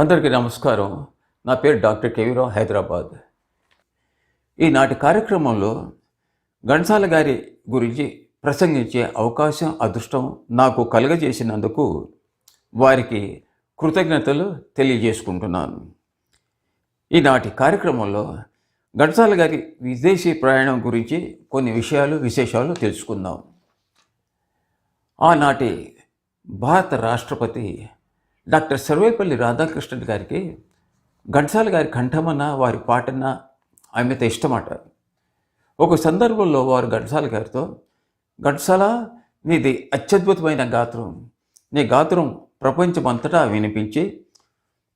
అందరికీ నమస్కారం. నా పేరు డాక్టర్ కేవీరావు హైదరాబాద్. ఈనాటి కార్యక్రమంలో ఘంటసాల గారి గురించి ప్రసంగించే అవకాశం అదృష్టం నాకు కలుగజేసినందుకు వారికి కృతజ్ఞతలు తెలియజేసుకుంటున్నాను. ఈనాటి కార్యక్రమంలో ఘంటసాల గారి విదేశీ ప్రయాణం గురించి కొన్ని విషయాలు విశేషాలు తెలుసుకుందాం. ఆనాటి భారత రాష్ట్రపతి డాక్టర్ సర్వేపల్లి రాధాకృష్ణన్ గారికి ఘంటసాల గారి కంఠమన్న వారి పాటన ఆమెతో ఇష్టమాట. ఒక సందర్భంలో వారు ఘంటసాల గారితో ఘంటసాల నీది అత్యద్భుతమైన గాత్రం. నీ గాత్రం ప్రపంచమంతటా వినిపించి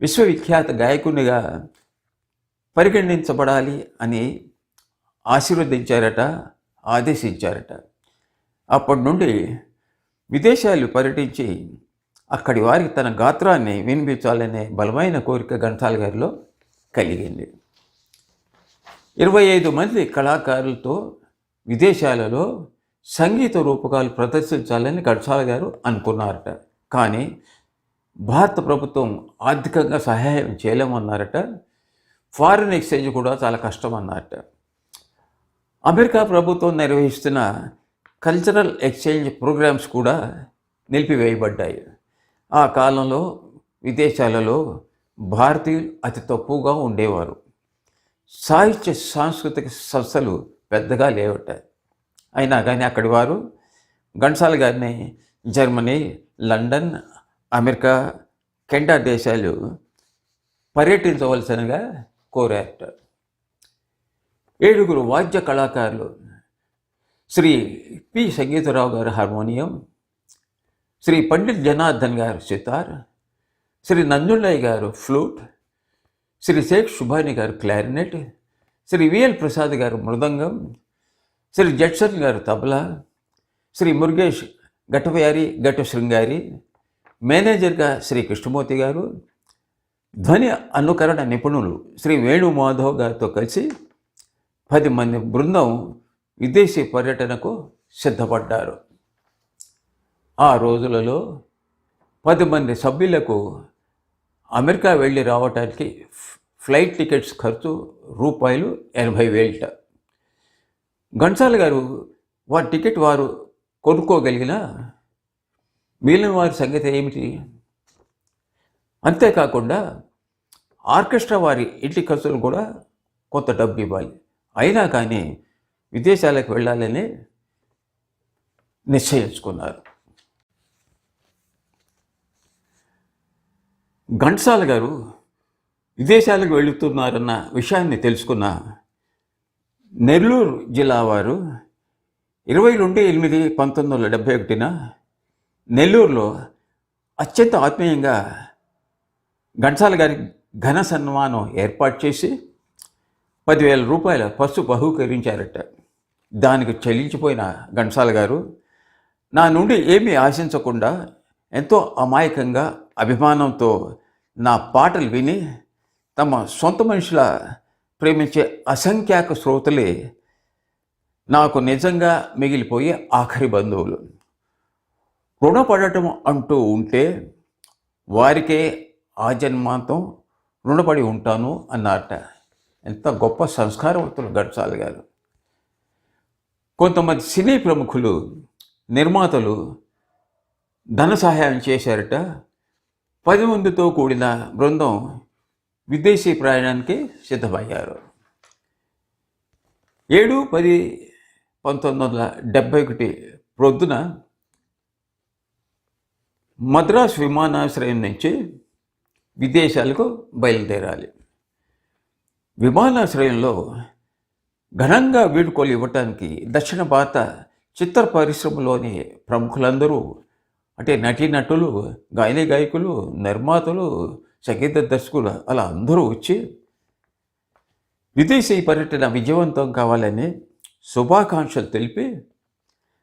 విశ్వవిఖ్యాత గాయకునిగా పరిగణించబడాలి అని ఆశీర్వదించారట ఆదేశించారట. అప్పటి నుండి విదేశాలు పర్యటించి అక్కడి వారికి తన గాత్రాన్ని వినిపించాలనే బలమైన కోరిక ఘంటాల గారిలో కలిగింది. ఇరవై ఐదు మంది కళాకారులతో విదేశాలలో సంగీత రూపకాలు ప్రదర్శించాలని ఘంటాల గారు అనుకున్నారట. కానీ భారత ప్రభుత్వం ఆర్థికంగా సహాయం చేయలేమన్నారట. ఫారిన్ ఎక్స్చేంజ్ కూడా చాలా కష్టం అన్నారట అమెరికా ప్రభుత్వం నిర్వహిస్తున్న కల్చరల్ ఎక్స్చేంజ్ ప్రోగ్రామ్స్ కూడా నిలిపివేయబడ్డాయి. ఆ కాలంలో విదేశాలలో భారతీయులు అతి తక్కువగా ఉండేవారు. సాహిత్య సాంస్కృతిక సంస్థలు పెద్దగా లేవట. అయినా కానీ అక్కడి వారు ఘంటసాల గారిని జర్మనీ లండన్ అమెరికా కెండా దేశాలు పర్యటించవలసినగా కోరారట. ఏడుగురు వాద్య కళాకారులు శ్రీ పి. సంగీతరావు గారు హార్మోనియం శ్రీ పండిత్ జనార్దన్ గారు సితార్ శ్రీ నందుళ్ళయ్య గారు ఫ్లూట్ శ్రీ శేఖ్ సుభాని గారు క్లారినెట్ శ్రీ విఎల్ ప్రసాద్ గారు మృదంగం శ్రీ జట్సన్ గారు తబలా శ్రీ మురుగేష్ ఘటవయారి ఘట శృంగారి మేనేజర్గా శ్రీ కృష్ణమూర్తి గారు ధ్వని అనుకరణ నిపుణులు శ్రీ వేణు మాధవ్ గారితో కలిసి పది మంది బృందం విదేశీ పర్యటనకు సిద్ధపడ్డారు. ఆ రోజులలో పది మంది సభ్యులకు అమెరికా వెళ్ళి రావటానికి ఫ్లైట్ టికెట్స్ ఖర్చు రూపాయలు ఎనభై వేలట. ఘంటసాల గారు వారి టికెట్ వారు కొనుక్కోగలిగిన మిగిలిన వారి సంగతి ఏమిటి? అంతేకాకుండా ఆర్కెస్ట్రా వారి ఇంటి ఖర్చులు కూడా కొంత డబ్బు ఇవ్వాలి. అయినా కానీ విదేశాలకు వెళ్ళాలని నిశ్చయించుకున్నారు. ఘంటసాల గారు విదేశాలకు వెళుతున్నారన్న విషయాన్ని తెలుసుకున్న నెల్లూరు జిల్లా వారు ఇరవై రెండు ఎనిమిది పంతొమ్మిది వందల డెబ్భై ఒకటిన నెల్లూరులో అత్యంత ఆత్మీయంగా ఘంటసాల గారి ఘన సన్మానం ఏర్పాటు చేసి పదివేల రూపాయల పసు బహూకరించారట. దానికి చెల్లించిపోయిన ఘంటసాల గారు నా నుండి ఏమీ ఆశించకుండా ఎంతో అమాయకంగా అభిమానంతో నా పాటలు విని తమ సొంత మనుషుల ప్రేమించే అసంఖ్యాక శ్రోతలే నాకు నిజంగా మిగిలిపోయే ఆఖరి బంధువులు. రుణపడటం అంటూ ఉంటే వారికే ఆ జన్మాంతం రుణపడి ఉంటాను అన్నారట. ఎంత గొప్ప సంస్కారవంతులు గడ్చాలి గారు. కొంతమంది సినీ ప్రముఖులు నిర్మాతలు ధన సహాయం చేశారట. పది మందితో కూడిన బృందం విదేశీ ప్రయాణానికి సిద్ధమయ్యారు. ఏడు పది పంతొమ్మిది వందల డెబ్భై ఒకటి ప్రొద్దున మద్రాస్ విమానాశ్రయం నుంచి విదేశాలకు బయలుదేరాలి. విమానాశ్రయంలో ఘనంగా వీడుకోలు ఇవ్వటానికి దక్షిణ భారత చిత్ర పరిశ్రమలోని ప్రముఖులందరూ అంటే నటీనటులు గాయని గాయకులు నిర్మాతలు సంగీత దర్శకులు అలా అందరూ వచ్చి విదేశీ పర్యటన విజయవంతం కావాలని శుభాకాంక్షలు తెలిపి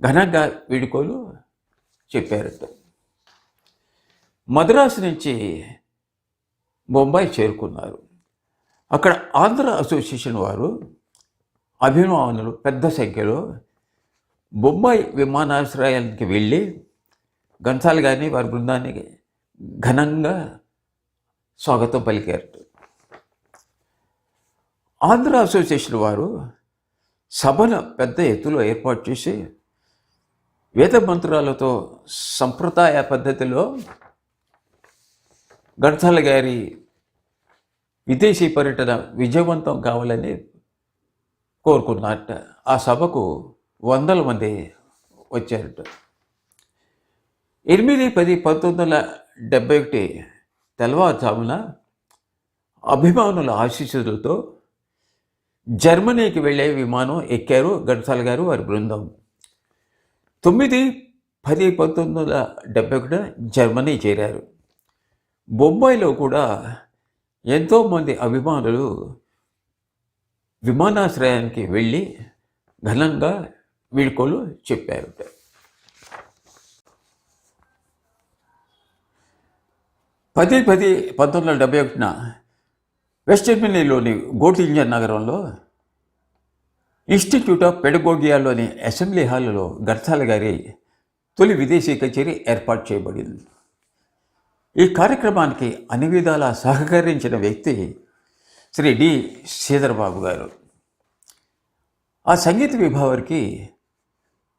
ఘనంగా వీడుకోలు చెప్పారట మద్రాసు నుంచి బొంబాయి చేరుకున్నారు. అక్కడ ఆంధ్ర అసోసియేషన్ వారు అభిమానులు పెద్ద సంఖ్యలో బొంబాయి విమానాశ్రయానికి వెళ్ళి ఘంటాలు కానీ వారి బృందాన్ని ఘనంగా స్వాగతం పలికారు. ఆంధ్ర అసోసియేషన్ వారు సభను పెద్ద ఎత్తులో ఏర్పాటు చేసి వేద మంత్రాలతో సంప్రదాయ పద్ధతిలో గణసాల గారి విదేశీ పర్యటన విజయవంతం కావాలని కోరుకున్నట్ట ఆ సభకు వందల మంది వచ్చారట. ఎనిమిది పది పంతొమ్మిది వందల డెబ్బై ఒకటి తెల్లవారుజామున అభిమానుల ఆశీస్సులతో జర్మనీకి వెళ్ళే విమానం ఎక్కారు ఘంటసాల గారు వారి బృందం. తొమ్మిది పది పంతొమ్మిది వందల డెబ్బై ఒకటిన జర్మనీ చేరారు. బొంబాయిలో కూడా ఎంతోమంది అభిమానులు విమానాశ్రయానికి వెళ్ళి ఘనంగా వీడ్కోలు చెప్పారు పది పది పంతొమ్మిది వందల డెబ్బై ఒకటిన వెస్ట్ జర్మనీలోని గోటింజన్ నగరంలో ఇన్స్టిట్యూట్ ఆఫ్ పెడగోగియాలోని అసెంబ్లీ హాల్లో గర్సాల గారి తొలి విదేశీ కచేరీ ఏర్పాటు చేయబడింది. ఈ కార్యక్రమానికి అన్ని విధాలా సహకరించిన వ్యక్తి శ్రీ డి. శ్రీధరబాబు గారు. ఆ సంగీత విభావానికి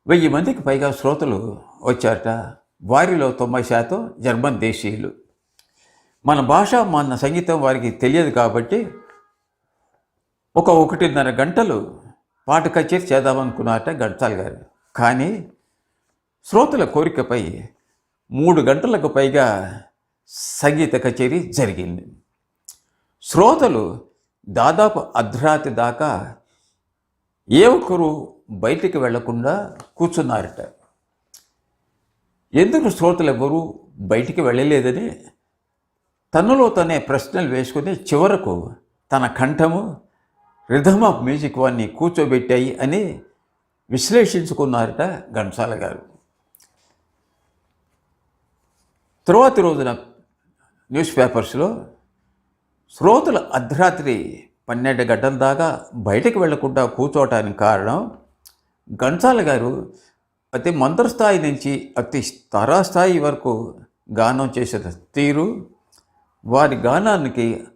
వెయ్యి మందికి పైగా శ్రోతలు వచ్చారట. వారిలో తొంభై శాతం జర్మన్ దేశీయులు. మన భాష మన సంగీతం వారికి తెలియదు కాబట్టి ఒక ఒకటిన్నర గంటలు పాట కచేరి చేద్దామనుకున్నారట గంటాల్ గారు. కానీ శ్రోతల కోరికపై మూడు గంటలకు పైగా సంగీత కచేరీ జరిగింది. శ్రోతలు దాదాపు అర్ధరాత్రి దాకా ఏ ఒక్కరు బయటికి వెళ్ళకుండా కూర్చున్నారట. ఎందుకు శ్రోతలు ఎవరు బయటికి వెళ్ళలేదని తనలో తనే ప్రశ్నలు వేసుకుని చివరకు తన కంఠము రిథమ్ ఆఫ్ మ్యూజిక్ వాన్ని కూర్చోబెట్టాయి అని విశ్లేషించుకున్నారట ఘంసాల గారు. తరువాతి రోజున న్యూస్ పేపర్స్లో శ్రోతలు అర్ధరాత్రి పన్నెండు గంటల దాకా బయటకు వెళ్ళకుండా కూర్చోవటానికి కారణం ఘంసాల గారు అతి మంత్రస్థాయి నుంచి అతి స్థాయి వరకు గానం చేసిన తీరు వారి గానానికి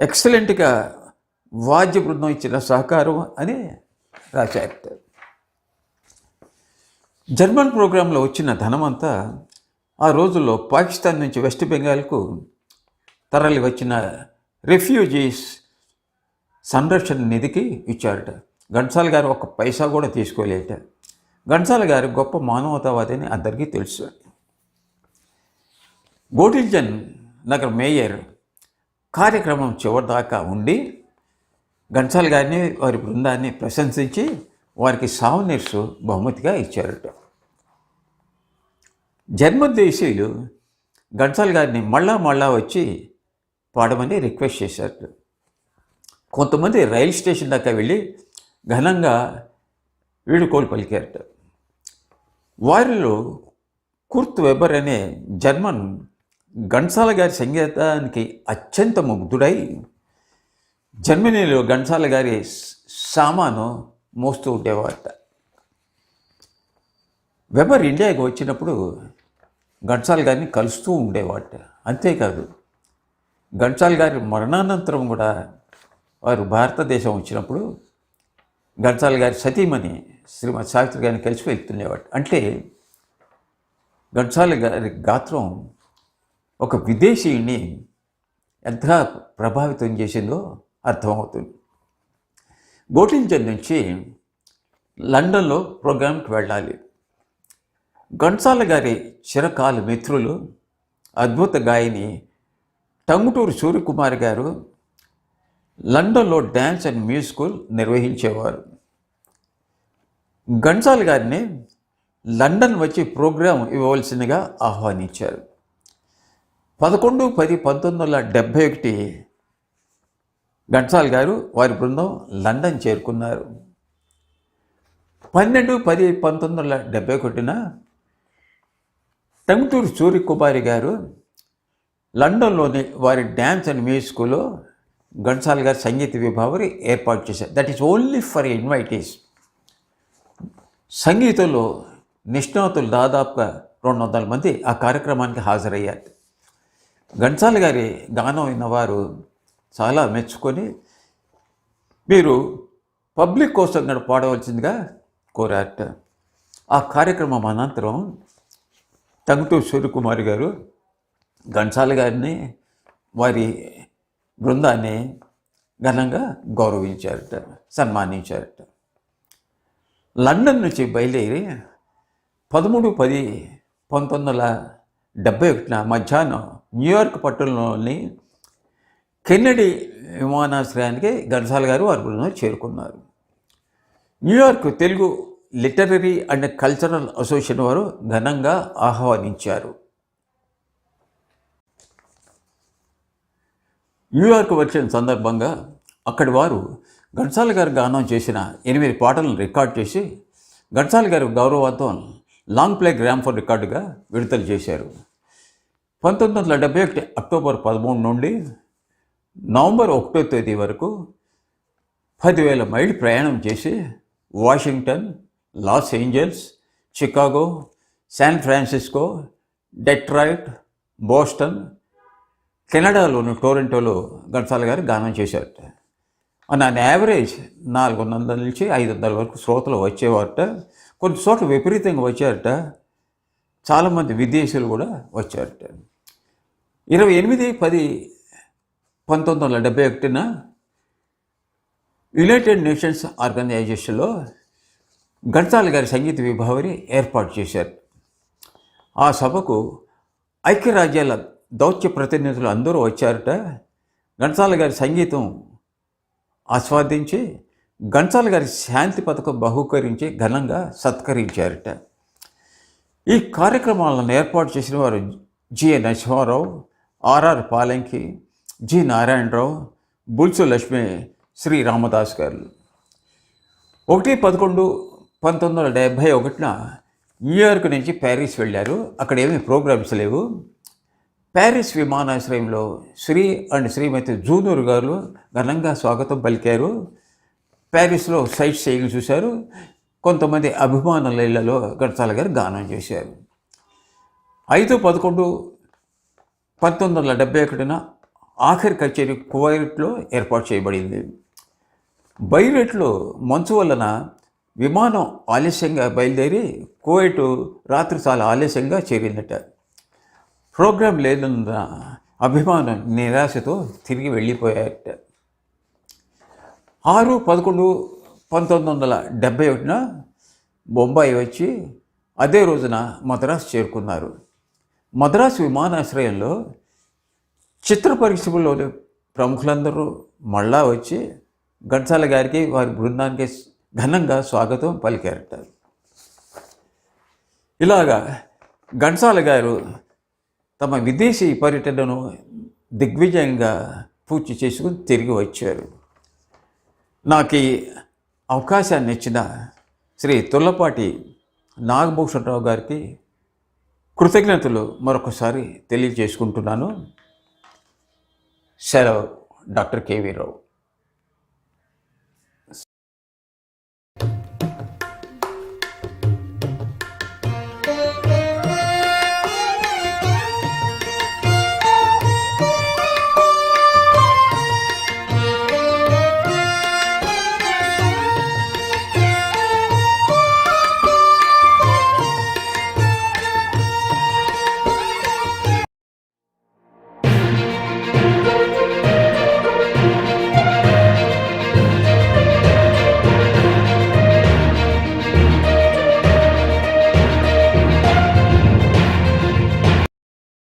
ఎక్సలెంట్గా వాద్య బృందం ఇచ్చిన సహకారం అని రాశారు జర్మన్ ప్రోగ్రాంలో వచ్చిన ధనమంతా ఆ రోజుల్లో పాకిస్తాన్ నుంచి వెస్ట్ బెంగాల్కు తరలి వచ్చిన రెఫ్యూజీస్ సంరక్షణ నిధికి ఇచ్చారట. ఘంటసాల గారు ఒక పైసా కూడా తీసుకోలేట. ఘంటసాల గారు గొప్ప మానవతావాదని అందరికీ తెలుసు. గోటిల్జన్ నగర మేయర్ కార్యక్రమం చివరిదాకా ఉండి ఘంటసాల గారిని వారి బృందాన్ని ప్రశంసించి వారికి సావనీర్స్ బహుమతిగా ఇచ్చారట. జన్మదేశీయులు దేశీయులు ఘంటసాల గారిని మళ్ళా మళ్ళా వచ్చి పాడమని రిక్వెస్ట్ చేశారు కొంతమంది రైల్ స్టేషన్ దాకా వెళ్ళి ఘనంగా వీడుకోలు పలికారట వారిలో కుర్త్ వెబర్ అనే జర్మన్ ఘంటసాల గారి సంగీతానికి అత్యంత ముగ్ధుడై జర్మనీలో ఘంటసాల గారి సామాను మోస్తూ ఉండేవారట. వెబర్ ఇండియాకి వచ్చినప్పుడు ఘంటసాల గారిని కలుస్తూ ఉండేవాట అంతేకాదు ఘంటసాల గారి మరణానంతరం కూడా వారు భారతదేశం వచ్చినప్పుడు ఘంటసాల గారి సతీమణి శ్రీమతి సావిత్రి గారిని కలిసి వెళ్తుండేవాడు అంటే ఘంటసాల గారి గాత్రం ఒక విదేశీయుడిని ఎంతగా ప్రభావితం చేసిందో అర్థమవుతుంది. గోటింజన్ నుంచి లండన్లో ప్రోగ్రాంకి వెళ్ళాలి. ఘంటసాల గారి చిరకాల మిత్రులు అద్భుత గాయని టంగుటూరు సూర్యకుమార్ గారు లండన్లో డ్యాన్స్ అండ్ మ్యూజికల్ నిర్వహించేవారు. ఘంటసాల గారిని లండన్ వచ్చి ప్రోగ్రాం ఇవ్వవలసిందిగా ఆహ్వానించారు. పదకొండు పది పంతొమ్మిది వందల డెబ్భై ఒకటి ఘంటసాల్ గారు వారి బృందం లండన్ చేరుకున్నారు. పన్నెండు పది పంతొమ్మిది వందల డెబ్భై ఒకటిన టంగుటూరు సూర్యకుమారి గారు లండన్లోని వారి డ్యాన్స్ అండ్ మ్యూజిక్లో ఘంటసాల్ గారి సంగీత విభావరి ఏర్పాటు చేశారు. That is only for invitees సంగీతంలో నిష్ణాతులు దాదాపుగా రెండు వందల మంది ఆ కార్యక్రమానికి హాజరయ్యారు. ఘంటసాల గారి గానం విన్నవారు చాలా మెచ్చుకొని మీరు పబ్లిక్ కోసం కూడా పాడవలసిందిగా కోరారట. ఆ కార్యక్రమం అనంతరం టంగుటూరు సూర్యకుమారి గారు ఘంటసాల గారిని వారి బృందాన్ని ఘనంగా గౌరవించారట సన్మానించారట. లండన్ నుంచి బయలుదేరి పదమూడు పది పంతొమ్మిది వందల డెబ్బై ఒకటిన మధ్యాహ్నం న్యూయార్క్ పట్టణంలోని కెన్నెడీ విమానాశ్రయానికి ఘంటసాల గారు వారి బృందం చేరుకున్నారు. New York Telugu literary and cultural association వారు ఘనంగా ఆహ్వానించారు. న్యూయార్క్ వచ్చిన సందర్భంగా అక్కడి వారు ఘంటసాల గారు గానం చేసిన ఎనిమిది పాటలను రికార్డ్ చేసి ఘంటసాల గారు గౌరవార్థం లాంగ్ ప్లే గ్రామ్ ఫోర్ రికార్డుగా విడుదల చేశారు. పంతొమ్మిది వందల డెబ్బై ఒకటి అక్టోబర్ పదమూడు నుండి నవంబర్ ఒకటో తేదీ వరకు పదివేల మైళ్ళు ప్రయాణం చేసి Washington Los Angeles Chicago San Francisco Detroit Boston కెనడాలోని టోరెంటోలో ఘంటసాల గారు గానం చేశారట. ఆన్ యావరేజ్ నాలుగు వందల నుంచి ఐదు వందల వరకు శ్రోతలు వచ్చేవారట. కొన్ని చోట్ల విపరీతంగా వచ్చారట. చాలామంది విదేశీయులు కూడా వచ్చారట. ఇరవై ఎనిమిది పది పంతొమ్మిది వందల డెబ్బై ఒకటిన యునైటెడ్ నేషన్స్ ఆర్గనైజేషన్లో ఘంటసాల గారి సంగీత విభావరి ఏర్పాటు చేశారు. ఆ సభకు ఐక్యరాజ్యాల దౌత్య ప్రతినిధులు అందరూ వచ్చారట. ఘంటసాల గారి సంగీతం ఆస్వాదించి ఘంటసాల గారి శాంతి పథకం బహుకరించి ఘనంగా సత్కరించారట. ఈ కార్యక్రమాలను ఏర్పాటు చేసిన వారు G A Narasimha Rao R R Palanki G Narayana Rao Bulusu Lakshmi Shri Ramdas గారు. ఒకటి పదకొండు పంతొమ్మిది వందల డెబ్భై ఒకటిన న్యూయార్క్ నుంచి ప్యారిస్ వెళ్ళారు. అక్కడ ఏమీ ప్రోగ్రామ్స్ లేవు. ప్యారిస్ విమానాశ్రయంలో శ్రీ అండ్ శ్రీమతి జూనూర్ గారు ఘనంగా స్వాగతం పలికారు. ప్యారిస్లో సైట్ సీయింగ్ చూశారు. కొంతమంది అభిమానుల ఇళ్ళలో గడచాల గారు గానం చేశారు. ఐదు పదకొండు పంతొమ్మిది వందల డెబ్బై ఒకటిన ఆఖరి కచేరీ కువైట్లో ఏర్పాటు చేయబడింది. బైరేట్లో మంచు వలన విమానం ఆలస్యంగా బయలుదేరి కువైట్ రాత్రి చాలా ఆలస్యంగా చేరిందట. ప్రోగ్రాం లేదన్న అభిమానం నిరాశతో తిరిగి వెళ్ళిపోయారట. ఆరు పదకొండు పంతొమ్మిది వందల డెబ్బై ఒకటిన బొంబాయి వచ్చి అదే రోజున మద్రాసు చేరుకున్నారు. మద్రాసు విమానాశ్రయంలో చిత్ర పరిశ్రమలోని ప్రముఖులందరూ మళ్ళా వచ్చి ఘంటసాల గారికి వారి బృందానికి ఘనంగా స్వాగతం పలికారట. ఇలాగా ఘంటసాల గారు తమ విదేశీ పర్యటనను దిగ్విజయంగా పూర్తి చేసుకుని తిరిగి వచ్చారు. నాకు ఈ అవకాశాన్ని ఇచ్చిన శ్రీ తుల్లపాటి నాగభూషణరావు గారికి కృతజ్ఞతలు మరొకసారి తెలియజేసుకుంటున్నాను. సెలవు. Doctor K V Rao.